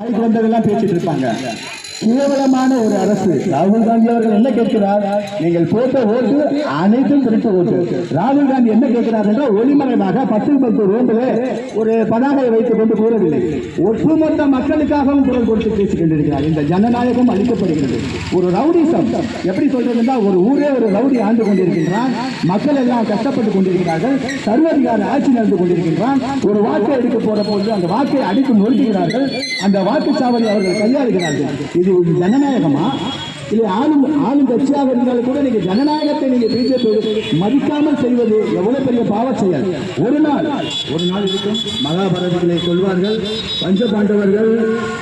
அதுக்கு வந்ததெல்லாம் பேசிட்டு இருப்பாங்க. கேவலமான ஒரு அரசு. ராகுல் காந்தி அவர்கள் என்ன கேட்கிறார்? நீங்கள் போட்ட ஓட்டு அனைத்தும் திருட்டு ஓட்டு. ராகுல் காந்தி என்ன கேட்கிறார் என்றால் ஒளிமறைவாக பத்து பத்து ரோட்டில் ஒரு பதாகையை வைத்துக் கொண்டு கூறவில்லை. ஒட்டுமொத்த மக்களுக்காகவும் குரல் கொடுத்து பேசிக் கொண்டிருக்கிறார். இந்த ஜனநாயகம் அளிக்கப்படுகிறது ஒரு ரவுடிசம் எப்படி சொல்றதுன்னா ஒரு ஊரே ஒரு ரவுடி ஆண்டு கொண்டிருக்கின்றான். மக்கள் எல்லாம் கஷ்டப்பட்டு கொண்டிருக்கிறார்கள். சர்வதிகார ஆட்சி நடந்து கொண்டிருக்கின்றான். ஒரு வாக்கை எடுக்க போற போது அந்த வாக்கை அடித்து நொறுக்குகிறார்கள். அந்த வாக்குச்சாவடி அவர்கள் கையாளுகிறார்கள். இது ஒரு ஜனநாயகமா? இல்லை ஆளும் ஆளும் கட்சியாக இருந்தாலும் கூட நீங்க ஜனநாயகத்தை நீங்க பிஜேபி மதிக்காமல் செய்வது எவ்வளவு பெரிய பாவ செயல்? ஒரு நாள் ஒரு நாள் இருக்கும். மகாபாரதத்திலே சொல்வார்கள் பஞ்ச பாண்டவர்கள்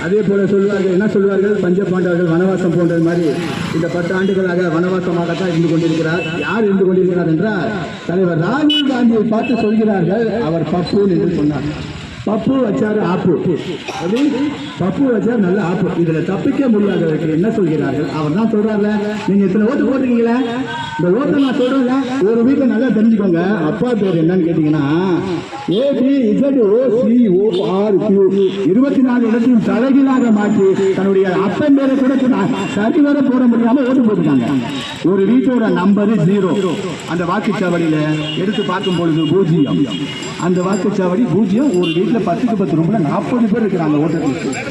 அதே போல சொல்வார்கள். என்ன சொல்வார்கள்? பஞ்ச பாண்டவர்கள் வனவாசம் போன்றது மாதிரி. இந்த பத்து ஆண்டுகளாக வனவாசமாகத்தான் இருந்து கொண்டிருக்கிறார். யார் இருந்து கொண்டிருக்கிறார் என்றால் தலைவர் ராகுல் காந்தியை பார்த்து சொல்கிறார்கள் அவர் பப்பு என்று சொன்னார். பப்பு வச்சாரு ஆப்பு. அது பப்பு வச்சாரு நல்ல ஆப்பு. இதுல தப்பிக்க முடியாதவர்கள் என்ன சொல்கிறார்கள்? அவர் தான் சொல்றாருல. நீங்க இத்தனை ஓட்டு போட்டிருக்கீங்களே? இந்த ஓட்டை நான் சொல்றேன்ல. ஒரு வீட்டை நல்லா தெரிஞ்சுக்கோங்க. அப்பா பேர் என்னன்னு கேட்டீங்கன்னா AB Z O C O ஆறு கியூ இருபத்தி நாலு இடத்தையும் தலைகீழாக மாற்றி தன்னுடைய அப்பன் பேரை கூட சரிவர போட முடியாம ஓட்டு போட்டுருக்காங்க ஒரு வீட்டோட நம்பரு ஜீரோ அந்த வாக்குச்சாவடியில எடுத்து பார்க்கும் பொழுது பூஜ்ஜியம். அந்த வாக்குச்சாவடி பூஜ்ஜியம் ஒரு வீட்டுல பத்துக்கு பத்து ரூம்ல நாற்பது பேர் இருக்கிறாங்க ஓட்டருக்கு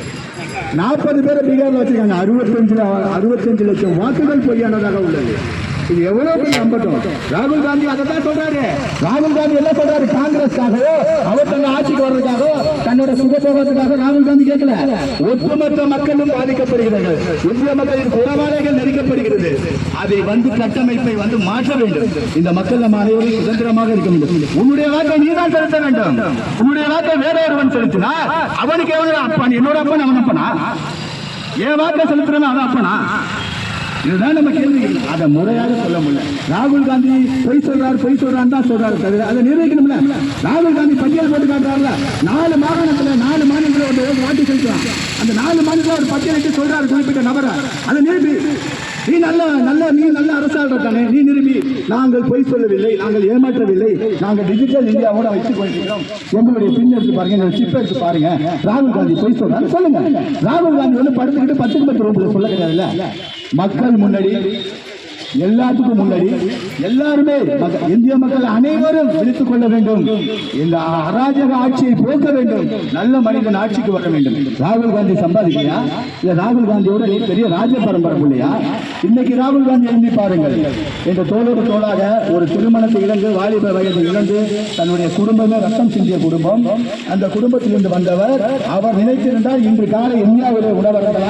நாற்பது பேரை பீகார்ல வச்சிருக்காங்க. அறுபத்தஞ்சு அறுபத்தஞ்சு லட்சம் வாக்குகள் பொய்யானதாக உள்ளது. இது எவ்வளவு பேர் நம்பட்டும் ராகுல் காந்தி அதை தான் சொல்றாரு. ராகுல் காந்தி என்ன சொல்றாரு? காங்கிரஸ்க்காகவோ அவர் தங்க ஆட்சிக்கு வர்றதுக்காக தன்னோட சுகபோகத்துக்காக ராகுல் காந்தி கேட்கல. ஒட்டுமொத்த மக்களும் பாதிக்கப்படுகிறார்கள். இந்திய மக்களின் குறவாலைகள் நெருக்கப்படுகிறது. அதை வந்து கட்டமைப்பை வந்து மாற்ற வேண்டும். இந்த மக்கள் நம்ம அனைவரும் சுதந்திரமாக இருக்க வேண்டும். உன்னுடைய வாக்கை நீ தான் செலுத்த வேண்டும். உன்னுடைய வாக்கை வேற ஒருவன் செலுத்தினா அவனுக்கு எவ்வளவு அப்பா? என்னோட அப்பன் அவன் அப்பனா? என் வாக்கை செலுத்துறவன் அவன் அப்பனா? இதுதான் நம்ம கேள்வி. அதை முறையாக சொல்ல முடியல. ராகுல் காந்தி பொய் சொல்றாரு பொய் சொல்றான்னு தான் சொல்றாரு தவிர அதை நிரூபிக்கணும்ல ராகுல் காந்தி பட்டியல் போட்டு காட்டுறாருல. நாலு மாகாணத்துல நாலு மாநிலங்களை ஒரு வாட்டி செலுத்துறான் அந்த நாலு மாநிலத்துல ஒரு பட்டியலிட்டு சொல்றாரு குறிப்பிட்ட நபரை. அதை நிரூபி. நீ நல்ல நல்ல நீ நல்ல அரசாளர் தானே நீ நிரூபி. நாங்கள் பொய் சொல்லவில்லை நாங்கள் ஏமாற்றவில்லை. நாங்கள் டிஜிட்டல் இந்தியாவோட வைத்துக் கொண்டிருக்கிறோம். எங்களுடைய பின் எடுத்து பாருங்க எங்களுடைய சிப் எடுத்து பாருங்க. ராகுல் காந்தி பொய் சொல்றாரு. சொல்லுங்க. ராகுல் காந்தி வந்து படுத்துக்கிட்டு பத்துக்கு பத்து ரூபாய் சொல்ல கிடையாதுல்ல. மக்கள் முன்னாடி எல்லாத்துக்கும் முன்னாடி எல்லாருமே இந்திய மக்கள் அனைவரும் விழித்துக் கொள்ள வேண்டும். இந்த அராஜக ஆட்சியை போக்க வேண்டும். நல்ல மனிதன் ஆட்சிக்கு வர வேண்டும். ராகுல் காந்தி சம்பாதிக்கலையா? இல்ல ராகுல் காந்தியோட நீ பெரிய ராஜ பரம்பரை இல்லையா? இன்னைக்கு ராகுல் காந்தி எழுதி பாருங்கள். இந்த தோளோடு தோளாக ஒரு திருமணத்தை இழந்து வாலிப வயது இழந்து தன்னுடைய குடும்பமே ரத்தம் சிந்திய குடும்பம். அந்த குடும்பத்திலிருந்து வந்தவர் அவர் நினைத்திருந்தால் இன்று காலை இந்தியாவிலே உணவு நாளை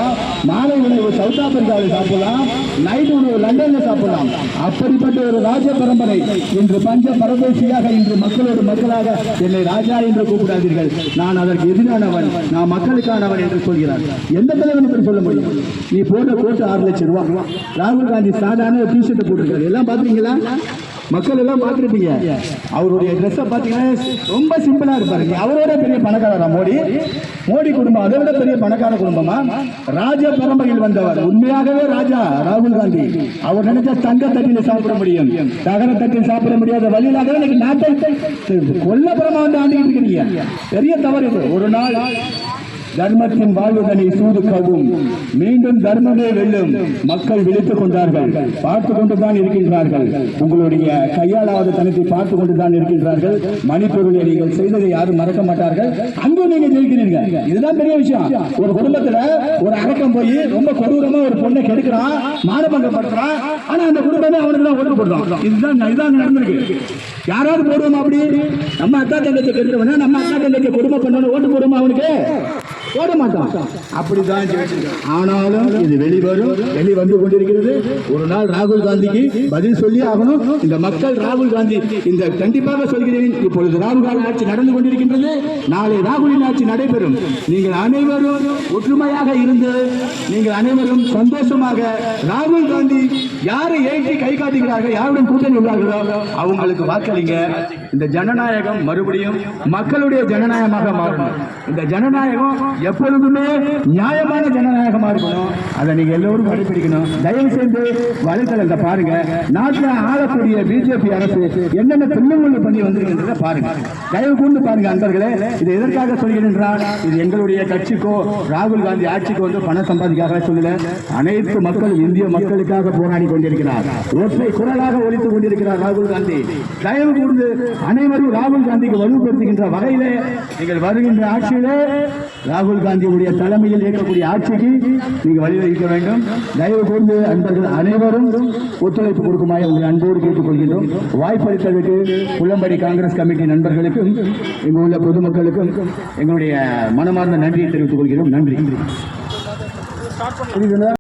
மாலை உணவு சவுத் ஆப்பிரிக்காவில் சாப்பிடலாம். நைட் உணவு லண்டன்ல சாப்பிடலாம் அப்படிப்பட்ட ஒரு ராஜ பரம்பரை இன்று பஞ்ச பரதேசியாக இன்று மக்களோடு மக்களாக என்னை ராஜா என்று கூப்பிடாதீர்கள். நான் அதற்கு எதிரானவன் நான் மக்களுக்கானவன் என்று சொல்கிறார். எந்த தலைவன் இப்படி சொல்ல முடியும்? நீ போட்ட கோட்டு ஆறு லட்சம் ரூபாய் ராகுல் காந்தி சாதாரண டிஷர்ட் போட்டிருக்காரு. எல்லாம் பாத்தீங்களா மக்கள் எல்லாம் பார்த்துருப்பீங்க. அவருடைய ட்ரெஸ்ஸை பார்த்தீங்கன்னா ரொம்ப சிம்பிளாக இருப்பாரு. அவரோட பெரிய பணக்காரரா மோடி? மோடி குடும்பம் அதை விட பெரிய பணக்கார குடும்பமா? ராஜ பரம்பரையில் வந்தவர் உண்மையாகவே ராஜா ராகுல் காந்தி. அவர் நினைச்சா தங்க தட்டில சாப்பிட முடியும். தகர தட்டில் சாப்பிட முடியாத வழியிலாக இன்னைக்கு நாட்டை கொல்லப்புறமா வந்து ஆண்டுகிட்டு இருக்கிறீங்க பெரிய தவறு ஒரு நாள் தர்மத்தின் வாழ்வுதனை சூது கவும் மீண்டும் தர்மமே வெல்லும். மக்கள் விழித்துக் கொண்டார்கள். பார்த்து கொண்டுதான் இருக்கின்றார்கள். உங்களுடைய கையாளாத தனத்தை பார்த்து கொண்டுதான் இருக்கின்றார்கள். மணிப்பொருளை நீங்கள் செய்ததை யாரும் மறக்க மாட்டார்கள். அங்கும் நீங்க ஜெயிக்கிறீர்கள். இதுதான் பெரிய விஷயம். ஒரு குடும்பத்துல ஒரு அரக்கம் போய் ரொம்ப கொடூரமா ஒரு பொண்ணை கெடுக்கிறான் மானபங்கப்படுத்துறான். ஆனா அந்த குடும்பமே அவனுக்கு தான் ஓட்டு போடுறான் இதுதான் இதுதான் நடந்திருக்கு. யாராவது போடுவோமா அப்படி? நம்ம அக்கா தங்கத்தை கெடுக்கிறவன நம்ம அக்கா தங்கத்தை கொடுமை பண்ணணும் ஓட்டு போடுவோமா அவனுக்கு? போட மாட்டான் அப்படிதான் ஆனாலும் இது வெளிவரும் வெளி வந்து கொண்டிருக்கிறது ஒரு நாள் ராகுல் காந்திக்கு பதில் சொல்லி ஆகணும். இந்த மக்கள் ராகுல் காந்தி இந்த கண்டிப்பாக சொல்கிறேன் இப்பொழுது ராகுல் காந்தி ஆட்சி நடந்து கொண்டிருக்கின்றது நாளை ராகுலின் ஆட்சி நடைபெறும். நீங்கள் அனைவரும் ஒற்றுமையாக இருந்து நீங்கள் அனைவரும் சந்தோஷமாக ராகுல் காந்தி யாரை ஏற்றி கை காட்டுகிறார்கள் யாருடன் கூட்டணி உள்ளார்களோ அவங்களுக்கு வாக்களிங்க. இந்த ஜனநாயகம் மறுபடியும் மக்களுடைய ஜனநாயகமாக மாறணும். இந்த ஜனநாயகம் எப்பொழுதுமே நியாயமான ஜனநாயகமாக இருக்கணும். அதை நீங்க எல்லோரும் கடைபிடிக்கணும். தயவு செய்து வலைத்தளத்தை பாருங்க. நாட்டில் ஆளக்கூடிய பிஜேபி அரசு என்னென்ன திருமணங்கள் பண்ணி வந்திருக்கின்றத பாருங்க. தயவு கூர்ந்து பாருங்க அன்பர்களே. இது எதற்காக சொல்கிறேன் இது எங்களுடைய கட்சிக்கோ ராகுல் காந்தி ஆட்சிக்கோ வந்து பணம் சம்பாதிக்காக சொல்லல. அனைத்து மக்கள் இந்திய மக்களுக்காக போராடி கொண்டிருக்கிறார். ஒற்றை குரலாக ஒழித்துக் கொண்டிருக்கிறார் ராகுல் காந்தி. தயவு கூர்ந்து அனைவரும் ராகுல் காந்திக்கு வலுப்படுத்துகின்ற வகையிலே நீங்கள் வருகின்ற ஆட்சியிலே ராகுல் காந்தியுடைய தலைமையில் இயக்கக்கூடிய ஆட்சிக்கு நீங்கள் வழிவகுக்க வேண்டும். தயவு கூர்ந்து அன்பர்கள் அனைவரும் ஒத்துழைப்பு கொடுக்குமாறு உங்களை அன்போடு கேட்டுக்கொள்கின்றோம். வாய்ப்பளித்ததற்கு புள்ளம்படி காங்கிரஸ் கமிட்டி நண்பர்களுக்கும் இங்கு உள்ள பொதுமக்களுக்கும் எங்களுடைய மனமார்ந்த நன்றியை தெரிவித்துக் கொள்கிறோம். நன்றி.